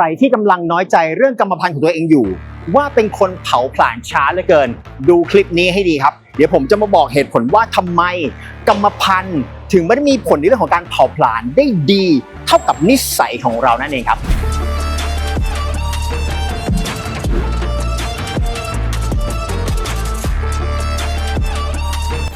รที่กำลังน้อยใจเรื่องกรรมพันธุ์ของตัวเองอยู่ ว่าเป็นคนเผาผลาญช้าเหลือเกิน ดูคลิปนี้ให้ดีครับ เดี๋ยวผมจะมาบอกเหตุผลว่าทำไม กรรมพันธุ์ถึงไม่ได้มีผลในเรื่องของการเผาผลาญได้ดี เท่ากับนิสัยของเรานั่นเองครับ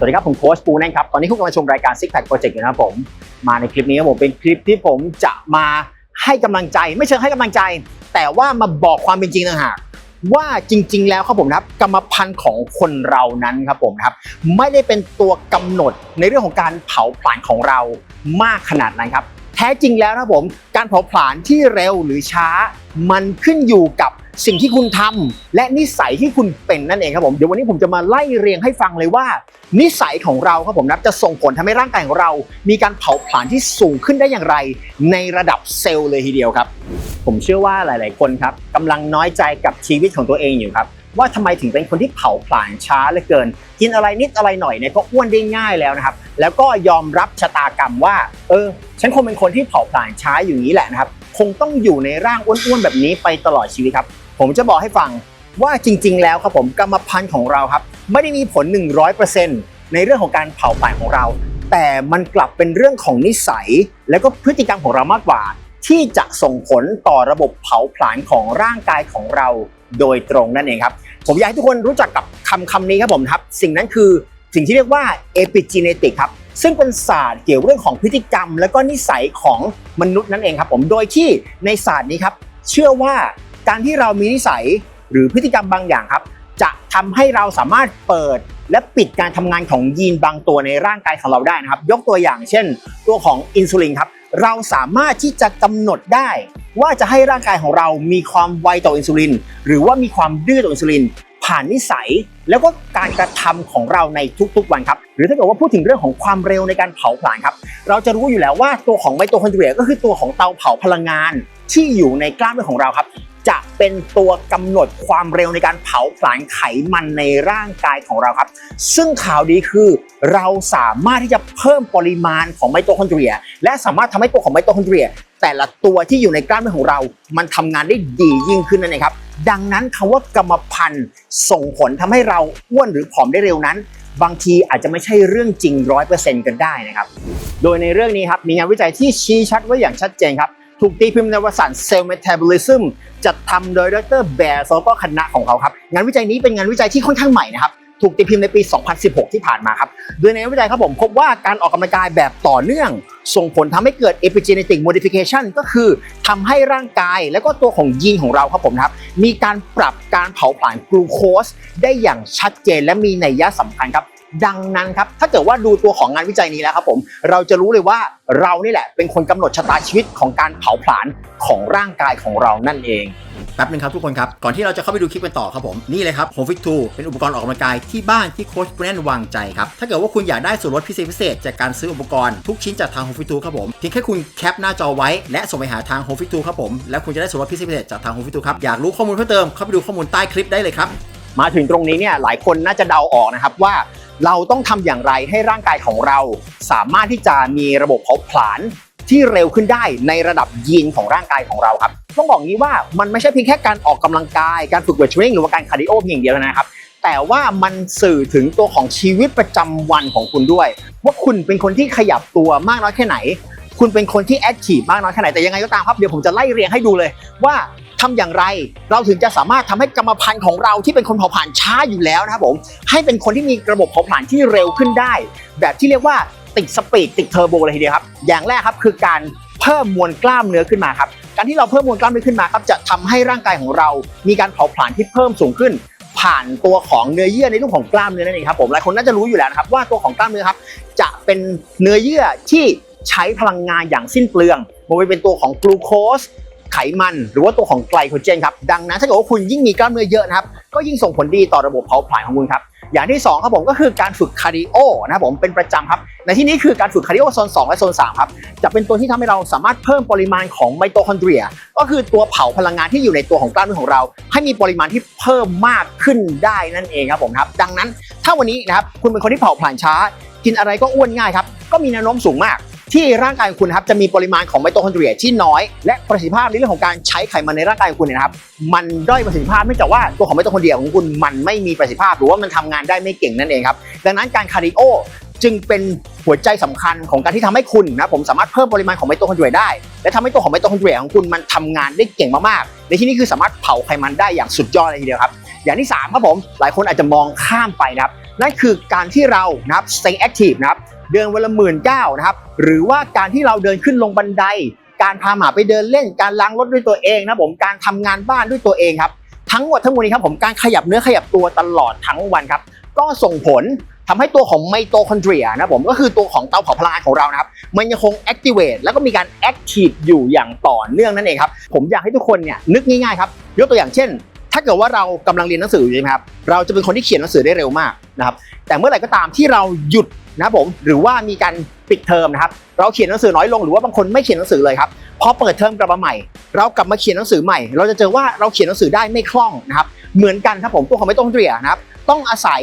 สวัสดีครับ ผมโค้ชปูนะครับ ตอนนี้คุณกำลังชมรายการ Six Pack Project อยู่นะครับผม มาในคลิปนี้ครับผมเป็นคลิปที่ผมจะมาให้กำลังใจ ไม่เชิงให้กำลังใจ แต่ว่ามาบอกความเป็นจริงต่างหากว่าจริง ๆ แล้วครับผมนะครับกรรมพันธุ์ของคนเรานั้นครับผมนะครับไม่ได้เป็นตัวกำหนดในเรื่องของการเผาผลาญของเรามากขนาดนั้นครับ แท้จริงแล้วนะผม การเผาผลาญที่เร็วหรือช้า มันขึ้นอยู่กับสิ่งที่คุณทำและนิสัยที่คุณเป็นนั่นเองครับผมเดี๋ยววันนี้ผมจะมาไล่เรียงให้ฟังเลยว่า นิสัยของเราครับผมนะจะส่งผลทำให้ร่างกายของเรา มีการเผาผลาญที่สูงขึ้นได้อย่างไร ในระดับเซลล์เลยทีเดียวครับ ผมเชื่อว่าหลาย ๆ คนครับกำลังน้อยใจกับชีวิตของตัวเองอยู่ครับ ว่าทำไมถึงเป็นคนที่เผาผลาญช้าเหลือเกิน กินอะไรนิดอะไรหน่อยเนี่ยก็อ้วนได้ง่ายแล้วนะครับ แล้วก็ยอมรับชะตากรรมว่า เออ ฉันคงเป็นคนที่เผาผลาญช้าอยู่นี้แหละนะครับ คงต้องอยู่ในร่างอ้วนๆแบบนี้ไปตลอดชีวิตครับ ผมจะบอกให้ฟังว่าจริง ๆ แล้วครับผมกรรมพันธุ์ของเราครับ ไม่ได้มีผล 100%ในเรื่องของการเผาผลาญของเรา แต่มันกลับเป็นเรื่องของนิสัย และก็พฤติกรรมของเรามากกว่า ที่จะส่งผลต่อระบบเผาผลาญของร่างกายของเราโดยตรงนั่นเองครับ ผมอยากให้ทุกคนรู้จักกับคำคำนี้ครับผมครับ สิ่งนั้นคือสิ่งที่เรียกว่า epigenetic ครับ ซึ่งเป็นศาสตร์เกี่ยวเรื่องของพฤติกรรม และก็นิสัยของมนุษย์นั่นเองครับผม โดยที่ในศาสตร์นี้ครับ เชื่อว่าการที่เรามีนิสัยหรือพฤติกรรมบางอย่างครับ จะทำให้เราสามารถเปิดและปิดการทำงานของยีนบางตัวในร่างกายของเราได้นะครับ ยกตัวอย่างเช่น ตัวของอินซูลินครับ เราสามารถที่จะกำหนดได้ว่าจะให้ร่างกายของเรามีความไวต่ออินซูลิน หรือว่ามีความดื้อต่ออินซูลิน ผ่านนิสัย แล้วก็การกระทำของเราในทุกๆวันครับ หรือถ้าเกิดว่าพูดถึงเรื่องของความเร็วในการเผาผลาญครับ เราจะรู้อยู่แล้วว่าตัวของไมโตคอนเดรียก็คือตัวของเตาเผาพลังงานที่อยู่ในกล้ามเนื้อของเราครับ จะเป็นตัวกำหนดความเร็วในการเผาผลาญไขมันในร่างกายของเราครับ ซึ่งข่าวดีคือเราสามารถที่จะเพิ่มปริมาณของไมโตคอนเดรีย และสามารถทำให้ตัวของไมโตคอนเดรีย แต่ละตัวที่อยู่ในกล้ามเนื้อของเรา มันทำงานได้ดียิ่งขึ้นนั่นเองครับ ดังนั้นคำว่ากรรมพันธุ์ส่งผลทำให้เราอ้วนหรือผอมได้เร็วนั้น บางทีอาจจะไม่ใช่เรื่องจริงร้อยเปอร์เซ็นต์กันได้นะครับ โดยในเรื่องนี้ครับมีงานวิจัยที่ชี้ชัดไว้อย่างชัดเจนครับ ถูกตีพิมพ์ในวารสาร Cell Metabolism จัดทำโดยดรแบร์แล้วก็คณะของเขาครับ งานวิจัยนี้เป็นงานวิจัยที่ค่อนข้างใหม่นะครับ ถูกตีพิมพ์ในปี 2016 ที่ผ่านมาครับ โดยในงานวิจัยครับผมพบว่าการออกกำลังกายแบบต่อเนื่อง ส่งผลทำให้เกิด epigenetic modification ก็คือทำให้ร่างกายและก็ตัวของยีนของเราครับผมนะครับ มีการปรับการเผาผลาญกลูโคสได้อย่างชัดเจนและมีนัยยะสำคัญครับ ดังนั้นครับถ้าเกิดว่าดูตัวของงานวิจัยนี้แล้วครับผมเราจะรู้เลยว่าเรานี่แหละเป็นคนกำหนดชะตาชีวิตของการเผาผลาญของร่างกายของเรานั่นเองแป๊บนึงครับทุกคนครับ ก่อนที่เราจะเข้าไปดูคลิปกันต่อครับผม นี่เลยครับ Home Fit 2เป็นอุปกรณ์ออกกำลังกายที่บ้านที่โค้ชแบรนด์วางใจครับ ถ้าเกิดว่าคุณอยากได้ส่วนลดพิเศษพิเศษจากการซื้ออุปกรณ์ทุกชิ้นจากทาง Home Fit 2ครับผมเพียงแค่คุณแคปหน้าจอไว้และส่งไปหาทาง Home Fit 2ครับผมแล้วคุณจะได้ส่วนลดพิเศษพิเศษจากทาง Home Fit 2ครับอยากรู้ข้อมูลเพิ่มเติมเข้าไปดูข้อมูลใต้คลิปได้เลยครับมาถึงตรงนี้เนี่ยหลายคนน่าจะเดาออกนะครับว่า เราต้องทำอย่างไรให้ร่างกายของเรา สามารถที่จะมีระบบเผาผลาญที่เร็วขึ้นได้ในระดับยีนของร่างกายของเราครับต้องบอกงี้ว่ามันไม่ใช่เพียงแค่การออกกำลังกายการฝึกเวทเทรนนิ่งหรือว่าการคาร์ดิโอเพียงอย่างเดียวนะครับ แต่ว่ามันสื่อถึงตัวของชีวิตประจำวันของคุณด้วย ว่าคุณเป็นคนที่ขยับตัวมากน้อยแค่ไหน คุณเป็นคนที่แอคทีฟมากน้อยแค่ไหนแต่ยังไงก็ตามครับเดี๋ยวผมจะไล่เรียงให้ดูเลยว่า ทำอย่างไร เราถึงจะสามารถทำให้กรรมพันธุ์ของเราที่เป็นคนเผาผลาญช้าอยู่แล้วนะครับผม ให้เป็นคนที่มีระบบเผาผลาญที่เร็วขึ้นได้ แบบที่เรียกว่าติดสปีดติดเทอร์โบเลยทีเดียวครับ อย่างแรกครับคือการเพิ่มมวลกล้ามเนื้อขึ้นมาครับการที่เราเพิ่มมวลกล้ามเนื้อขึ้นมาครับจะทำให้ร่างกายของเรา มีการเผาผลาญที่เพิ่มสูงขึ้น ผ่านตัวของเนื้อเยื่อในรูปของกล้ามเนื้อนั่นเองครับผมหลายคนน่าจะรู้อยู่แล้วนะครับว่าตัวของกล้ามเนื้อครับจะเป็นเนื้อเยื่อที่ใช้พลังงานอย่างสิ้นเปลืองไม่ว่าเป็นตัวของกลูโคส ไขมัน หรือว่าตัวของไกลโคเจนครับดังนั้นถ้าเกิดว่าคุณยิ่งมีกล้ามเนื้อเยอะนะครับก็ยิ่งส่งผลดีต่อระบบเผาผลาญของคุณครับอย่างที่สองครับผมก็คือการฝึกคาร์ดิโอนะครับผมเป็นประจำครับในที่นี้คือการฝึกคาร์ดิโอโซน2และโซน3ครับจะเป็นตัวที่ทำให้เราสามารถเพิ่มปริมาณของไมโตคอนเดรีย ก็คือตัวเผาพลังงานที่อยู่ในตัวของกล้ามเนื้อของเรา ให้มีปริมาณที่เพิ่มมากขึ้นได้นั่นเองครับผมครับดังนั้นถ้าวันนี้นะครับคุณเป็นคนที่เผาผลาญช้า กินอะไรก็อ้วนง่ายครับก็มีแนวโน้มสูงมาก ที่ร่างกายของคุณครับจะมีปริมาณของไมโตคอนเดรียที่น้อย และประสิทธิภาพในเรื่องของการใช้ไขมันในร่างกายของคุณเนี่ยนะครับมันด้อยประสิทธิภาพเนื่องจากว่าตัวของไมโตคอนเดรียของคุณมันไม่มีประสิทธิภาพ หรือว่ามันทำงานได้ไม่เก่งนั่นเองครับดังนั้นการคาร์ดิโอจึงเป็นหัวใจสำคัญของการที่ทำให้คุณนะผมสามารถเพิ่มปริมาณของไมโตคอนเดรียได้ และทำให้ตัวของไมโตคอนเดรียของคุณมันทำงานได้เก่งมากๆในที่นี้คือสามารถเผาไขมันได้อย่างสุดยอดเลยทีเดียวครับอย่างที่สามครับผมหลายคนอาจจะมองข้ามไปนะครับนั่นคือการที่เรานะครับ stay active นะครับ เดินวันละหมื่นเก้านะครับ หรือว่าการที่เราเดินขึ้นลงบันได การพาหมาไปเดินเล่น การล้างรถด้วยตัวเองนะผม การทำงานบ้านด้วยตัวเองครับ ทั้งหมดทั้งมวลนี้ครับผม การขยับเนื้อขยับตัวตลอดทั้งวันครับ ก็ส่งผลทำให้ตัวของไมโตคอนเดรียนะผมก็คือตัวของเตาเผาพลังงานของเรานะครับ มันยังคง activate แล้วก็มีการ active อยู่อย่างต่อเนื่องนั่นเองครับ ผมอยากให้ทุกคนเนี่ยนึกง่ายๆครับ ยกตัวอย่างเช่น ถ้าเกิดว่าเรากำลังเรียนหนังสืออยู่ใช่ไหมครับ เราจะเป็นคนที่เขียนหนังสือได้เร็วมากนะครับ แต่เมื่อไหร่ก็ตามที่เราหยุด นะผมหรือว่ามีการปิดเทอมนะครับเราเขียนหนังสือน้อยลงหรือว่าบางคนไม่เขียนหนังสือเลยครับพอเปิดเทอมกลับมาใหม่ เรากลับมาเขียนหนังสือใหม่ เราจะเจอว่าเราเขียนหนังสือได้ไม่คล่องนะครับเหมือนกันครับผมตัวของไม่ต้องเตรียนะครับต้องอาศัย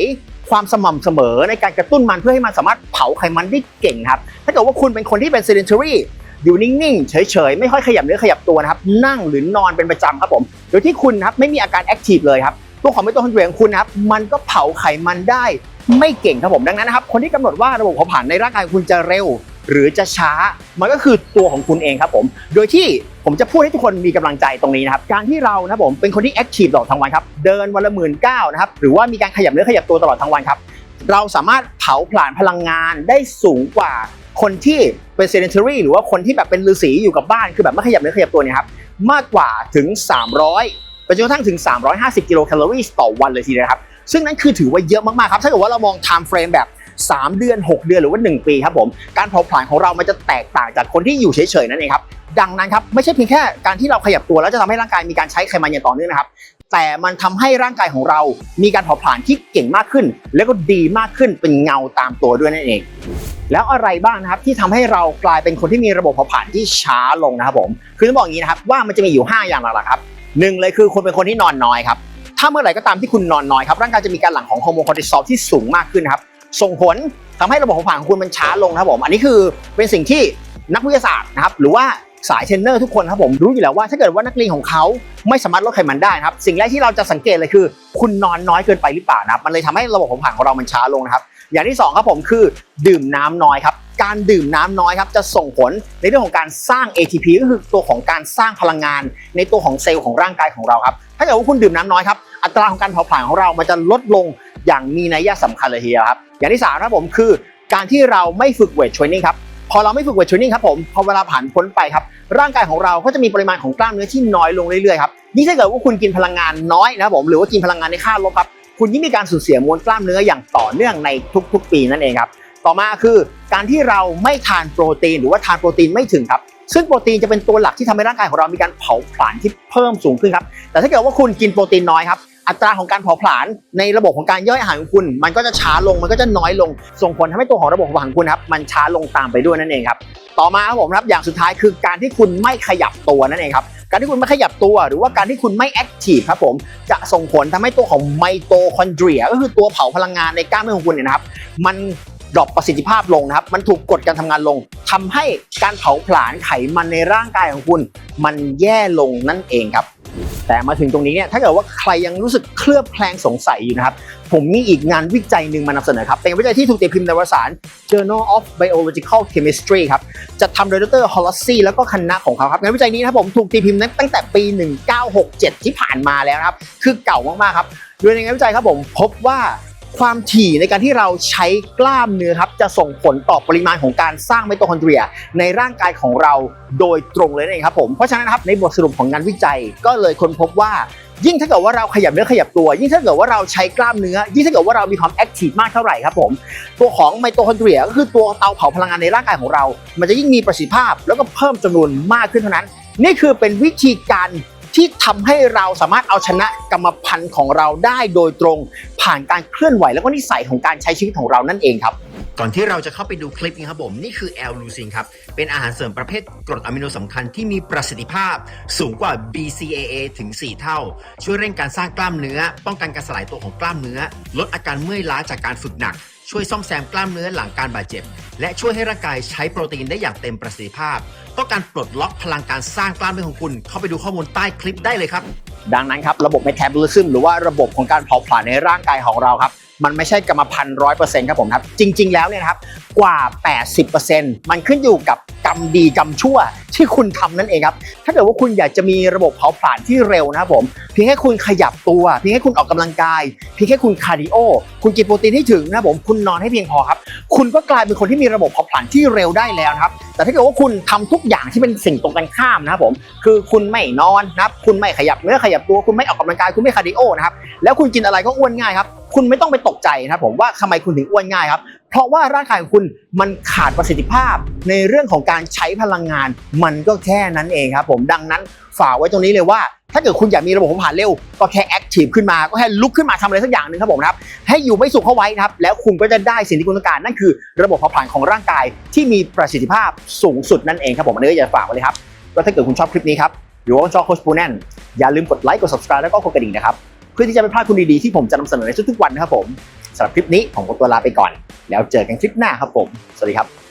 ความสม่ำเสมอในการกระตุ้นมันเพื่อให้มันสามารถเผาไขมันได้เก่งครับถ้าเกิดว่าคุณเป็นคนที่เป็น sedentary อยู่นิ่งๆ เฉยๆ ไม่ค่อยขยับเนื้อขยับตัวนะครับ นั่งหรือนอนเป็นประจำครับผม โดยที่คุณครับไม่มีอาการแอคทีฟเลยครับ ตัวของไมโตคอนเดรียของคุณนะครับ มันก็เผาไขมันได้ ไม่เก่งครับผมดังนั้นนะครับ คนที่กำหนดว่าระบบเผาผลาญในร่างกายของคุณจะเร็ว หรือจะช้า มันก็คือตัวของคุณเองครับผม โดยที่ผมจะพูดให้ทุกคนมีกำลังใจตรงนี้นะครับ การที่เรานะผมเป็นคนที่แอคทีฟตลอดทั้งวันครับ เดินวันละหมื่นเก้านะครับ หรือว่ามีการขยับเนื้อขยับตัวตลอดทั้งวันครับ เราสามารถเผาผลาญพลังงานได้สูงกว่าคนที่เป็น sedentary หรือว่าคนที่แบบเป็นฤาษีอยู่กับบ้านคือแบบไม่ขยับเนื้อขยับตัวเนี่ยครับ มากกว่าถึง 300ไปจนกระทั่งถึง 350 กิโลแคลอรี่ต่อวันเลยทีเดียวครับ ซึ่งนั้นคือถือว่าเยอะมากๆครับ ถ้าเกิดว่าเรามอง time frame แบบ 3 เดือน 6 เดือนหรือว่า 1 ปีครับผม การเผาผลาญของเรามันจะแตกต่างจากคนที่อยู่เฉยๆนั่นเองครับ ดังนั้นครับไม่ใช่เพียงแค่การที่เราขยับตัวแล้วจะทำให้ร่างกายมีการใช้ไขมันอย่างต่อเนื่องนะครับ แต่มันทำให้ร่างกายของเรามีการเผาผลาญที่เก่งมากขึ้น แล้วก็ดีมากขึ้นเป็นเงาตามตัวด้วยนั่นเอง แล้วอะไรบ้างนะครับที่ทำให้เรากลายเป็นคนที่มีระบบเผาผลาญที่ช้าลงนะครับผม คือต้องบอกอย่างนี้นะครับว่ามันจะมีอยู่ 5 อย่างหลักๆครับหนึ่งเลยคือคุณเป็นคนที่นอนน้อยครับ ถ้าเมื่อไหร่ก็ตามที่คุณนอนน้อยครับร่างกายจะมีการหลั่งของฮอร์โมนคอร์ติซอลที่สูงมากขึ้นครับส่งผลทำให้ระบบเผาผลาญของคุณมันช้าลงนะครับผมอันนี้คือเป็นสิ่งที่นักวิทยาศาสตร์นะครับหรือว่าสายเทรนเนอร์ทุกคนครับผมรู้อยู่แล้วว่าถ้าเกิดว่านักเรียนของเขาไม่สามารถลดไขมันได้นะครับสิ่งแรกที่เราจะสังเกตเลยคือ คุณนอนน้อยเกินไปหรือเปล่านะครับมันเลยทำให้ระบบเผาผลาญของเรามันช้าลงนะครับอย่างที่สองครับผมคือดื่มน้ำน้อยครับการดื่มน้ำน้อยครับจะส่งผลในเรื่องของการสร้าง ATP ก็คือตัวของการสร้างพลังงาน ในตัวของเซลล์ของร่างกายของเราครับ ถ้าเกิดว่าคุณดื่มน้ำน้อยครับ อัตราของการเผาผลาญของเรา มันจะลดลงอย่างมีนัยสำคัญเลยทีเดียวครับ อย่างที่สามครับผมคือการที่เราไม่ฝึกเวทเทรนนิ่งครับพอเราไม่ฝึกเวทเทรนนิ่งครับผมพอเวลาผ่านพ้นไปครับร่างกายของเราก็จะมีปริมาณของกล้ามเนื้อที่น้อยลงเรื่อยๆครับยิ่ถ้าเกิดว่าคุณกินพลังงานน้อยนะครับผมหรือว่ากินพลังงานในค่าลบครับคุณยิ่งมีการสูญเสียมวลกล้ามเนื้ออย่างต่อเนื่องในทุก ๆ ปีนั่นเองครับต่อมาคือการที่เราไม่ทานโปรตีน หรือว่าทานโปรตีนไม่ถึงครับ ซึ่งโปรตีนจะเป็นตัวหลักที่ทำให้ร่างกายของเรามีการเผาผลาญที่เพิ่มสูงขึ้นครับ แต่ถ้าเกิดว่าคุณกินโปรตีนน้อยครับ อัตราของการเผาผลาญในระบบของการย่อยอาหารของคุณ มันก็จะช้าลง มันก็จะน้อยลง ส่งผลทำให้ตัวของระบบของคุณครับ มันช้าลงตามไปด้วยนั่นเองครับ ต่อมาครับผมครับ อย่างสุดท้ายคือการที่คุณไม่ขยับตัวนั่นเองครับ การที่คุณไม่ขยับตัว หรือว่าการที่คุณไม่แอคทีฟครับผม จะส่งผลทำให้ตัวของไมโตคอนเดรีย ก็คือตัวเผาพลังงานในกล้ามเนื้อของคุณเนี่ยนะครับ มัน ดรอปประสิทธิภาพลงนะครับ มันถูกกดการทำงานลงทำให้การเผาผลาญไขมันในร่างกายของคุณ มันแย่ลงนั่นเองครับ แต่มาถึงตรงนี้เนี่ยถ้าเกิดว่าใครยังรู้สึกเคลือบแคลงสงสัยอยู่นะครับ ผมมีอีกงานวิจัยหนึ่งมานำเสนอครับ เป็นงานวิจัยที่ถูกตีพิมพ์ในวารสาร Journal of Biological Chemistry ครับจะทำโดยดรฮอลลซี่แล้วก็คณะของเขาครับงานวิจัยนี้นะครับผมถูกตีพิมพ์ตั้งแต่ปี 1967 ที่ผ่านมาแล้วนะครับคือเก่ามากๆครับโดยในงานวิจัยครับผมพบว่า ความถี่ในการที่เราใช้กล้ามเนื้อครับจะส่งผลต่อปริมาณของการสร้างไมโตคอนเดรีย ในร่างกายของเราโดยตรงเลยนั่นเองครับผมเพราะฉะนั้นนะครับในบทสรุปของงานวิจัยก็เลยค้นพบว่ายิ่งถ้าเกิดว่าเราขยับเนื้อขยับตัว ยิ่งถ้าเกิดว่าเราใช้กล้ามเนื้อ ยิ่งถ้าเกิดว่าเรามีความแอคทีฟมากเท่าไหร่ครับผม ตัวของไมโตคอนเดรียก็คือตัวเตาเผาพลังงานในร่างกายของเรา มันจะยิ่งมีประสิทธิภาพ แล้วก็เพิ่มจำนวนมากขึ้นเท่านั้น นี่คือเป็นวิธีการ ที่ทำให้เราสามารถเอาชนะกรรมพันธุ์ของเราได้โดยตรง ผ่านการเคลื่อนไหวแล้วก็นิสัยของการใช้ชีวิตของเรานั่นเองครับ ก่อนที่เราจะเข้าไปดูคลิปนี้ครับผม นี่คือแอลลูซินครับ เป็นอาหารเสริมประเภทกรดอะมิโนสำคัญที่มีประสิทธิภาพสูงกว่า BCAA ถึง 4 เท่า ช่วยเร่งการสร้างกล้ามเนื้อ ป้องกันการสลายตัวของกล้ามเนื้อ ลดอาการเมื่อยล้าจากการฝึกหนัก ช่วยซ่อมแซมกล้ามเนื้อหลังการบาดเจ็บ และช่วยให้ร่างกายใช้โปรตีนได้อย่างเต็มประสิทธิภาพ ต้องการปลดล็อกพลังการสร้างกล้ามเนื้อของคุณ เข้าไปดูข้อมูลใต้คลิปได้เลยครับ ดังนั้นครับระบบ metabolism หรือว่าระบบของการเผาผลาญในร่างกายของเราครับ มันไม่ใช่กรรมพันธุ์ร้อยเปอร์เซ็นต์ครับผมครับ จริง ๆ แล้วเนี่ยนะครับกว่า 80%มันขึ้นอยู่กับกรรมดีกรรมชั่วที่คุณทำนั่นเองครับ ถ้าเกิดว่าคุณอยากจะมีระบบเผาผลาญที่เร็วนะครับผม เพียงแค่คุณขยับตัว เพียงแค่คุณออกกำลังกาย เพียงแค่คุณคาร์ดิโอ คุณกินโปรตีนให้ถึงนะครับผม คุณนอนให้เพียงพอครับ คุณก็กลายเป็นคนที่มีระบบเผาผลาญที่เร็วได้แล้วนะครับ แต่ถ้าเกิดว่าคุณทำทุกอย่างที่เป็นสิ่งตรงกันข้ามนะครับผม คือคุณไม่นอนนะครับ คุณไม่ขยับเนื้อขยับตัว คุณไม่ออกกำลังกาย คุณไม่คาร์ดิโอนะครับ แล้วคุณกินอะไรก็อ้วนง่ายครับ คุณไม่ต้องไปตกใจนะครับผมว่าทำไมคุณถึงอ้วนง่ายครับ เพราะว่าร่างกายของคุณมันขาดประสิทธิภาพ ในเรื่องของการใช้พลังงาน มันก็แค่นั้นเองครับผมดังนั้นฝากไว้ตรงนี้เลยว่า ถ้าเกิดคุณอยากมีระบบผาผลาญเร็ว ก็แค่แอคทีฟขึ้นมาก็แค่ลุกขึ้นมาทำอะไรสักอย่างหนึ่งครับผมครับให้อยู่ไม่สุขเข้าไว้นะครับแล้วคุณก็จะได้สิ่งที่คุณต้องการนั่นคือ ระบบผาผลาญของร่างกายที่มีประสิทธิภาพสูงสุดนั่นเองครับผมอันนี้ก็อย่าฝากไว้เลยครับก็ถ้าเกิดคุณชอบคลิปนี้ครับหรือว่าชอบโคชปูแนนอย่าลืมกดไลค์กด subscribe แล้วก็กดกระดิ่งนะครับ เพื่อที่จะไม่พลาดคุณดีๆที่ผมจะนำเสนอในทุกๆวันนะครับผมสำหรับคลิปนี้ผมขอตัวลาไปก่อน แล้วเจอกันคลิปหน้าครับผม สวัสดีครับ